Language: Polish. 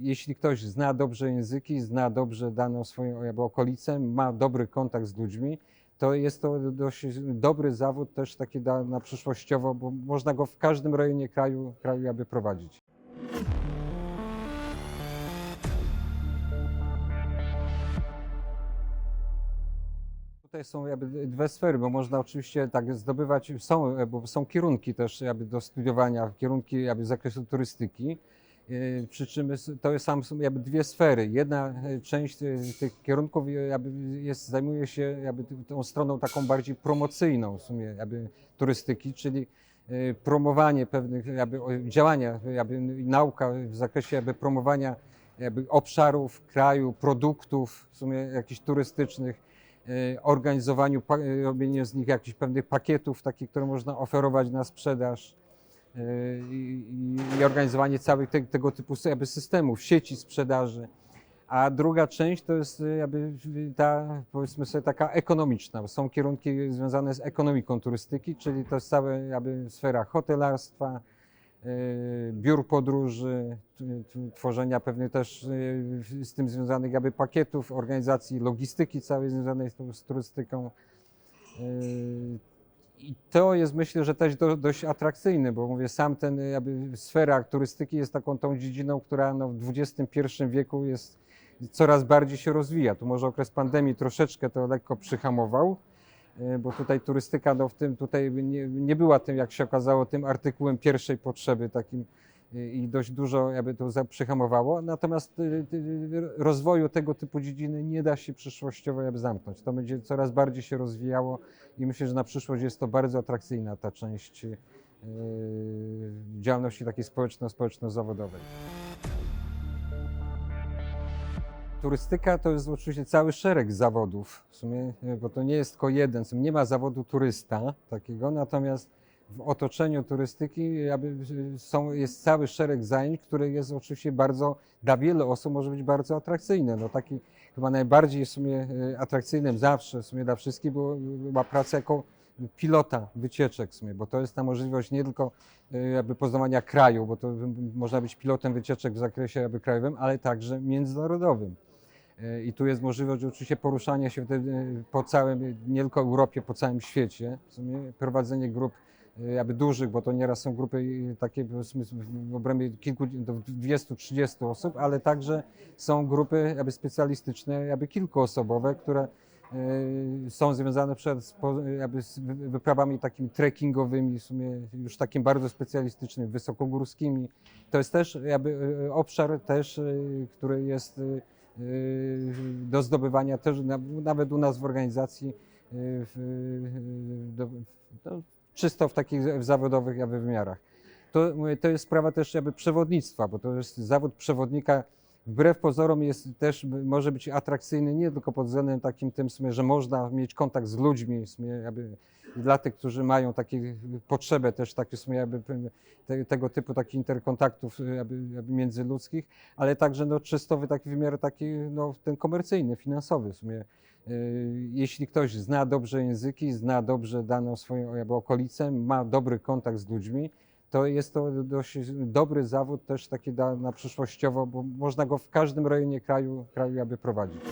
Jeśli ktoś zna dobrze języki, zna dobrze daną swoją okolicę, ma dobry kontakt z ludźmi, to jest to dość dobry zawód też taki da, na przyszłościowo, bo można go w każdym rejonie kraju, kraju jakby prowadzić. Tutaj są jakby dwie sfery, bo można oczywiście tak zdobywać, są, bo są kierunki też jakby do studiowania, kierunki jakby z zakresu turystyki. Yy, Przy czym to są jakby dwie sfery. Jedna e, część e, tych kierunków e, jest, zajmuje się jakby tą stroną taką bardziej promocyjną w sumie jakby turystyki, czyli promowanie pewnych jakby działania, jakby nauka w zakresie jakby promowania jakby obszarów, kraju, produktów w sumie jakichś turystycznych, organizowaniu, e, robieniu z nich jakichś pewnych pakietów, takich, które można oferować na sprzedaż i, i, organizowanie całych te, tego typu jakby systemów, sieci sprzedaży. A druga część to jest e, jakby ta, powiedzmy sobie, taka ekonomiczna. Są kierunki związane z ekonomiką turystyki, czyli to jest cała jakby sfera hotelarstwa, e, biur podróży, tworzenia pewnych też z tym związanych jakby pakietów, organizacji logistyki całej związanej z turystyką. I to jest myślę, że też do, dość atrakcyjne, bo mówię, sam ten jakby sfera turystyki jest taką tą dziedziną, która no, w XXI wieku jest coraz bardziej się rozwija. Tu może okres pandemii troszeczkę to lekko przyhamował, e, bo tutaj turystyka no, w tym tutaj nie, nie była tym, jak się okazało, tym artykułem pierwszej potrzeby takim i dość dużo jakby to przyhamowało. Natomiast e, e, rozwoju tego typu dziedziny nie da się przyszłościowo jakby zamknąć. To będzie coraz bardziej się rozwijało i myślę, że na przyszłość jest to bardzo atrakcyjna ta część działalności takiej społeczno-społeczno-zawodowej. Turystyka to jest oczywiście cały szereg zawodów, w sumie, bo to nie jest tylko jeden, nie ma zawodu turysta takiego, natomiast w otoczeniu turystyki są, jest cały szereg zajęć, które jest oczywiście bardzo, dla wielu osób może być bardzo atrakcyjne. No taki chyba najbardziej w sumie e, atrakcyjnym zawsze, w sumie dla wszystkich było, była praca jako pilota wycieczek w sumie, bo to jest ta możliwość nie tylko e, jakby poznawania kraju, bo to można być pilotem wycieczek w zakresie jakby krajowym, ale także międzynarodowym. E, I tu jest możliwość oczywiście poruszania się po całym, nie tylko Europie, po całym świecie. W sumie prowadzenie grup jakby dużych, bo to nieraz są grupy takie w obrębie kilku, do 20-30 osób, ale także są grupy jakby specjalistyczne, jakby kilkuosobowe, które e, są związane przed, jakby z wy- wyprawami takimi trekkingowymi, w sumie już takim bardzo specjalistycznymi, wysokogórskimi. To jest też jakby e, obszar też, który jest y, do zdobywania też na, nawet u nas w organizacji y, y, czysto w takich zawodowych jakby wymiarach. To, to jest sprawa też jakby przewodnictwa, bo to jest zawód przewodnika wbrew pozorom jest też, może być atrakcyjny nie tylko pod względem takim tym, sumie, że można mieć kontakt z ludźmi, sumie jakby dla tych, którzy mają takie potrzebę też takie sumie jakby te, tego typu takich interkontaktów jakby, jakby międzyludzkich, ale także no, czysto w taki wymiar taki, no, ten komercyjny, finansowy w sumie. Y, Jeśli ktoś zna dobrze języki, zna dobrze daną swoją jakby okolicę, ma dobry kontakt z ludźmi, to jest to dość dobry zawód też taki na przyszłościowo, bo można go w każdym rejonie kraju, kraju jakby prowadzić.